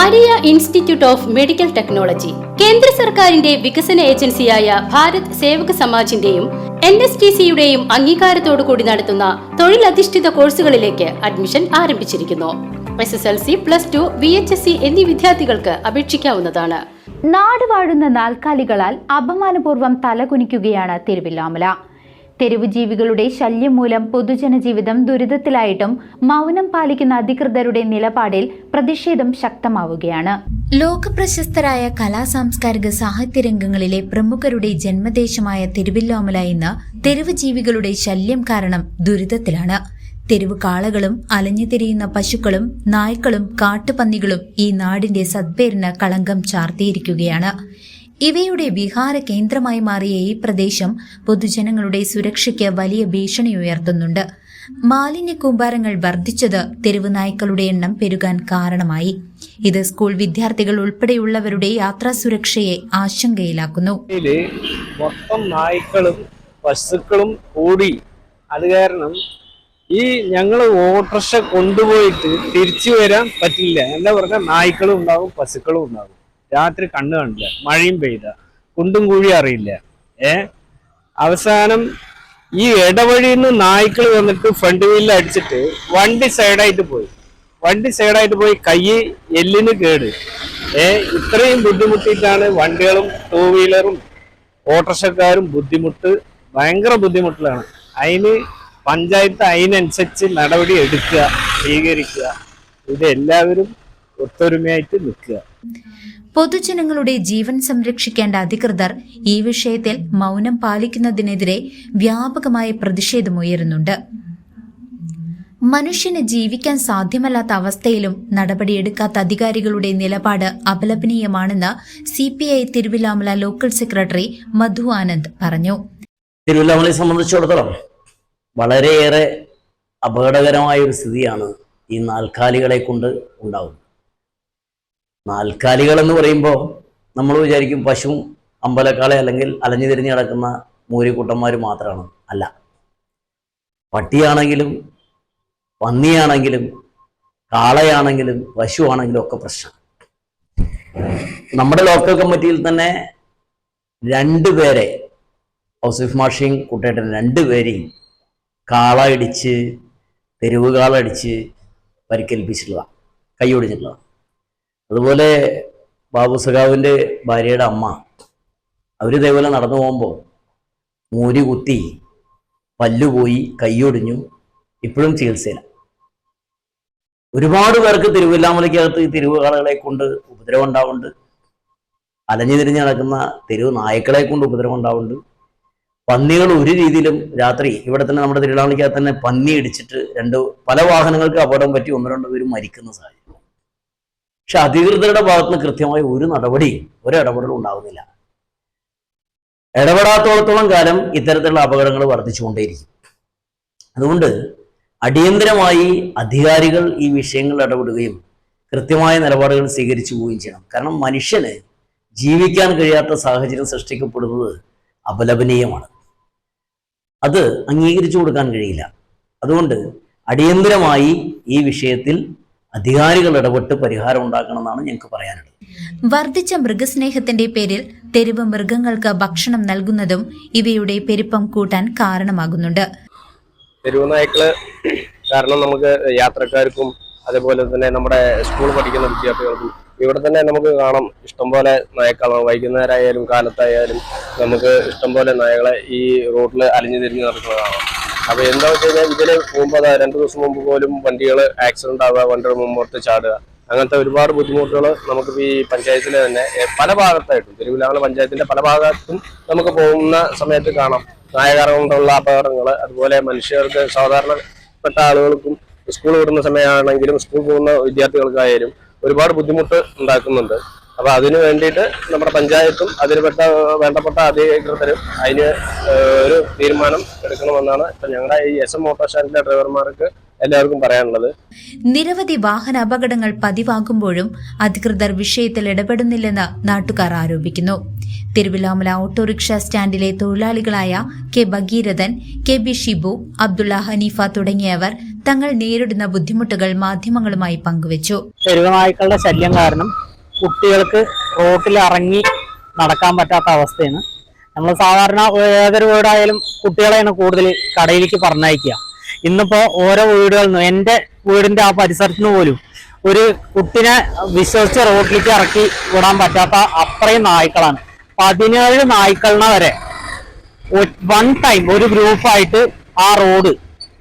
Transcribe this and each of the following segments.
Maria Institute of Medical Technology കേന്ദ്ര സർക്കാരിന്റെ വികസന ഏജൻസിയായ ഭാരത് സേവക സമാജിന്റെയും എൻ എസ് ടി സിയുടെയും അംഗീകാരത്തോടു കൂടി നടത്തുന്ന തൊഴിലധിഷ്ഠിത കോഴ്സുകളിലേക്ക് അഡ്മിഷൻ ആരംഭിച്ചിരിക്കുന്നു. S S L C plus two V H S C എന്നീ വിദ്യാർത്ഥികൾക്ക് അപേക്ഷിക്കാവുന്നതാണ്. നാട് വാഴുന്ന നാൽക്കാലികളാൽ അപമാനപൂർവം തലകുനിക്കുകയാണ് തിരുവില്ലാമല തെരുവ് ജീവികളുടെ ശല്യം മൂലം പൊതുജനജീവിതം ദുരിതത്തിലായിട്ടും മൗനം പാലിക്കുന്ന അധികൃതരുടെ നിലപാടിൽ പ്രതിഷേധം ശക്തമാവുകയാണ്. ലോകപ്രശസ്തരായ കലാ സാംസ്കാരിക സാഹിത്യ രംഗങ്ങളിലെ പ്രമുഖരുടെ ജന്മദേശമായ തിരുവില്ലോമല ഇന്ന് തെരുവ് ജീവികളുടെ ശല്യം കാരണം ദുരിതത്തിലാണ്. തെരുവ് കാളകളും അലഞ്ഞുതിരിയുന്ന പശുക്കളും നായ്ക്കളും കാട്ടുപന്നികളും ഈ നാടിന്റെ സദ്പേരിന് കളങ്കം ചാർത്തിയിരിക്കുകയാണ്. ഇവയുടെ വിഹാര കേന്ദ്രമായി മാറിയ ഈ പ്രദേശം പൊതുജനങ്ങളുടെ സുരക്ഷയ്ക്ക് വലിയ ഭീഷണി ഉയർത്തുന്നുണ്ട് മാലിന്യ കൂമ്പാരങ്ങൾ വർദ്ധിച്ചത് തെരുവ് നായ്ക്കളുടെ എണ്ണം പെരുകാൻ കാരണമായി. ഇത് സ്കൂൾ വിദ്യാർത്ഥികൾ ഉൾപ്പെടെയുള്ളവരുടെ യാത്രാ സുരക്ഷയെ ആശങ്കയിലാക്കുന്നു മൊത്തം നായ്ക്കളും പശുക്കളും കൂടി. അത് കാരണം ഈ ഞങ്ങൾ ഓട്ടർഷ കൊണ്ടുപോയിട്ട് തിരിച്ചു വരാൻ പറ്റില്ല. എന്താ പറഞ്ഞാൽ നായ്ക്കളും ഉണ്ടാവും പശുക്കളും ഉണ്ടാവും. രാത്രി കണ്ണു കണ്ടില്ല. മഴയും പെയ്ത. കുണ്ടും കുഴി അറിയില്ല. ഏ? അവസാനം ഈ ഇടവഴിയിൽ നിന്ന് നായ്ക്കൾ വന്നിട്ട് ഫ്രണ്ട് വീലിൽ അടിച്ചിട്ട് വണ്ടി സൈഡായിട്ട് പോയി. വണ്ടി സൈഡായിട്ട് പോയി കൈ എല്ലിന് കേട്. ഏ? ഇത്രയും ബുദ്ധിമുട്ടിയിട്ടാണ് വണ്ടികളും ടൂ വീലറും ഓട്ടോറിക്ഷക്കാരും ബുദ്ധിമുട്ട് ഭയങ്കര ബുദ്ധിമുട്ടിലാണ്. അതിന് പഞ്ചായത്ത് അതിനനുസരിച്ച് നടപടി എടുക്കുക സ്വീകരിക്കുക. ഇത് എല്ലാവരും ഒത്തൊരുമയായിട്ട് നിൽക്കുക. പൊതുജനങ്ങളുടെ ജീവൻ സംരക്ഷിക്കേണ്ട അധികൃതർ ഈ വിഷയത്തിൽ മൗനം പാലിക്കുന്നതിനെതിരെ വ്യാപകമായ പ്രതിഷേധമുയരുന്നുണ്ട് മനുഷ്യന് ജീവിക്കാൻ സാധ്യമല്ലാത്ത അവസ്ഥയിലും നടപടിയെടുക്കാത്ത അധികാരികളുടെ നിലപാട് അപലപനീയമാണെന്ന് C P I Thiruvillamala local secretary Madhu Anand പറഞ്ഞു. തിരുവില്ലാമലയെ സംബന്ധിച്ചിടത്തോളം വളരെയേറെ അപകടകരമായ ഒരു സ്ഥിതിയാണ് ഈ നാൽക്കാലികളെ കൊണ്ട് ഉണ്ടാവുന്നത്. നാൽക്കാലികൾ എന്ന് പറയുമ്പോൾ നമ്മൾ വിചാരിക്കും പശു അമ്പലക്കാളെ അല്ലെങ്കിൽ അലഞ്ഞു തിരിഞ്ഞ് കിടക്കുന്ന മൂരിക്കുട്ടന്മാർ മാത്രമാണ് അല്ല. പട്ടിയാണെങ്കിലും പന്നിയാണെങ്കിലും കാളയാണെങ്കിലും പശു ആണെങ്കിലും ഒക്കെ പ്രശ്നം. നമ്മുടെ ലോക്കൽ കമ്മിറ്റിയിൽ തന്നെ രണ്ടുപേരെ ഔസിഫ് മാഷിയും കുട്ടേട്ടൻ രണ്ടുപേരെയും കാള ഇടിച്ച് തെരുവ് കാള അടിച്ച് പരിക്കേൽപ്പിച്ചിട്ടുള്ളതാണ് കൈയൊടിച്ചിട്ടുള്ളതാണ് അതുപോലെ ബാബു സഖാവിന്റെ ഭാര്യയുടെ അമ്മ. അവർ ഇതേപോലെ നടന്നു പോകുമ്പോൾ മൂരി കുത്തി പല്ലുപോയി കൈയൊടിഞ്ഞു ഇപ്പോഴും ചികിത്സയില്ല ഒരുപാട് പേർക്ക് തിരുവില്ലാമലയ്ക്കകത്ത് ഈ തെരുവ് കാളകളെ കൊണ്ട് ഉപദ്രവം ഉണ്ടാവുന്നുണ്ട് അലഞ്ഞു തിരിഞ്ഞ് നടക്കുന്ന തെരുവ് നായ്ക്കളെ കൊണ്ട് ഉപദ്രവം ഉണ്ടാവുന്നുണ്ട് പന്നികൾ ഒരു രീതിയിലും രാത്രി ഇവിടെ തന്നെ നമ്മുടെ തിരുവിതാമലയ്ക്കകത്ത് തന്നെ പന്നി ഇടിച്ചിട്ട് രണ്ട് പല വാഹനങ്ങൾക്ക് അപകടം പറ്റി ഒന്ന് രണ്ട് പേരും മരിക്കുന്ന സാഹചര്യം. പക്ഷെ അധികൃതരുടെ ഭാഗത്ത് നിന്ന് കൃത്യമായ ഒരു നടപടിയും ഒരു ഇടപെടലും ഉണ്ടാകുന്നില്ല ഇടപെടാത്തോളത്തോളം കാലം ഇത്തരത്തിലുള്ള അപകടങ്ങൾ വർദ്ധിച്ചുകൊണ്ടേയിരിക്കും. അതുകൊണ്ട് അടിയന്തരമായി അധികാരികൾ ഈ വിഷയങ്ങളിൽ ഇടപെടുകയും കൃത്യമായ നിലപാടുകൾ സ്വീകരിച്ചു പോവുകയും ചെയ്യണം. കാരണം മനുഷ്യന് ജീവിക്കാൻ കഴിയാത്ത സാഹചര്യം സൃഷ്ടിക്കപ്പെടുന്നത് അപലപനീയമാണ്. അത് അംഗീകരിച്ചു കൊടുക്കാൻ കഴിയില്ല. അതുകൊണ്ട് അടിയന്തരമായി ഈ വിഷയത്തിൽ അധികാരികൾ ഇടപെട്ട് പരിഹാരം ഉണ്ടാക്കണമെന്നാണ് ഞങ്ങൾക്ക് പറയാനുള്ളത്. വർദ്ധിച്ച മൃഗസ്നേഹത്തിന്റെ പേരിൽ തെരുവ് മൃഗങ്ങൾക്ക് ഭക്ഷണം നൽകുന്നതും ഇവയുടെ പെരുപ്പം കൂട്ടാൻ കാരണമാകുന്നുണ്ട്. തെരുവ് നായ്ക്കൾ കാരണം നമുക്ക് യാത്രക്കാർക്കും അതേപോലെ തന്നെ നമ്മുടെ സ്കൂൾ പഠിക്കുന്ന വിദ്യാർത്ഥികൾക്കും ഇവിടെ തന്നെ നമുക്ക് കാണാം ഇഷ്ടംപോലെ നായ്ക്കളാണ് വൈകുന്നേരമായാലും കാലത്തായാലും നമുക്ക് ഇഷ്ടംപോലെ നായകളെ ഈ റോഡിൽ അലിഞ്ഞു തിരിഞ്ഞു നടക്കുന്നത് കാണാം അപ്പൊ എന്താ വെച്ച് കഴിഞ്ഞാൽ ഇതിന് മുമ്പ് അതാ രണ്ടു ദിവസം മുമ്പ് പോലും വണ്ടികൾ ആക്സിഡന്റ് ആവുക വണ്ടിയുടെ മുമ്പോട്ട് ചാടുക. അങ്ങനത്തെ ഒരുപാട് ബുദ്ധിമുട്ടുകൾ നമുക്ക് ഈ പഞ്ചായത്തിൽ തന്നെ പല ഭാഗത്തായിട്ടും തിരുവില്ലാമല പഞ്ചായത്തിന്റെ പല ഭാഗത്തും നമുക്ക് പോകുന്ന സമയത്ത് കാണാം. നായകർ കൊണ്ടുള്ള അപകടങ്ങൾ അതുപോലെ മനുഷ്യർക്ക് സാധാരണപ്പെട്ട ആളുകൾക്കും സ്കൂൾ വിടുന്ന സമയമാണെങ്കിലും സ്കൂൾ പോകുന്ന വിദ്യാർത്ഥികൾക്കായാലും ഒരുപാട് ബുദ്ധിമുട്ട് ഉണ്ടാക്കുന്നുണ്ട്. അപ്പൊ അതിനു വേണ്ടിയിട്ട് നമ്മുടെ പഞ്ചായത്തും അതിന് പെട്ട വേണ്ടപ്പെട്ട അധികൃതരും അതിന് ഒരു തീരുമാനം എടുക്കണമെന്നാണ് ഇപ്പൊ ഞങ്ങളുടെ ഈ എസ് എം ഓട്ടോസ്റ്റാൻഡിലെ ഡ്രൈവർമാർക്ക് എല്ലാവർക്കും പറയാനുള്ളത്. നിരവധി വാഹന അപകടങ്ങൾ പതിവാകുമ്പോഴും അധികൃതർ വിഷയത്തിൽ ഇടപെടുന്നില്ലെന്ന് നാട്ടുകാർ ആരോപിക്കുന്നു. തിരുവിലാമല ഓട്ടോറിക്ഷ സ്റ്റാൻഡിലെ തൊഴിലാളികളായ K Bhagirathan K B Shibu Abdulla Hanifa തുടങ്ങിയവർ തങ്ങൾ നേരിടുന്ന ബുദ്ധിമുട്ടുകൾ മാധ്യമങ്ങളുമായി പങ്കുവച്ചു. തെരുവ് നായ്ക്കളുടെ ശല്യം കാരണം കുട്ടികൾക്ക് റോട്ടിൽ ഇറങ്ങി നടക്കാൻ പറ്റാത്ത അവസ്ഥയാണ്. നമ്മൾ സാധാരണ ഏതൊരു വീടായാലും കുട്ടികളെയാണ് കൂടുതൽ കടയിലേക്ക് പറഞ്ഞയക്കുക. ഇന്നിപ്പോ ഓരോ വീടുകളിൽ നിന്നും എന്റെ വീടിന്റെ ആ പരിസരത്തിന് പോലും ഒരു കുട്ടിനെ വിശ്വസിച്ച് റോട്ടിലേക്ക് ഇറക്കി വിടാൻ പറ്റാത്ത അത്രയും നായ്ക്കളാണ്. പതിനേഴ് നായ്ക്കളിനെ വരെ വൺ ടൈം ഒരു ഗ്രൂപ്പായിട്ട് ആ റോഡ്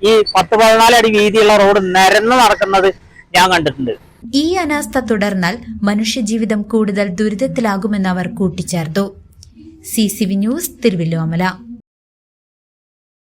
ഈ പത്ത് പതിനാല് അടി വീതിയുള്ള റോഡ് നിരന്ന് നടക്കുന്നത് ഞാൻ കണ്ടിട്ടുണ്ട്. ഈ അനാസ്ഥ തുടർന്നാൽ മനുഷ്യജീവിതം കൂടുതൽ ദുരിതത്തിലാകുമെന്ന് അവർ കൂട്ടിച്ചേർത്തു. C C V news Thiruvillamala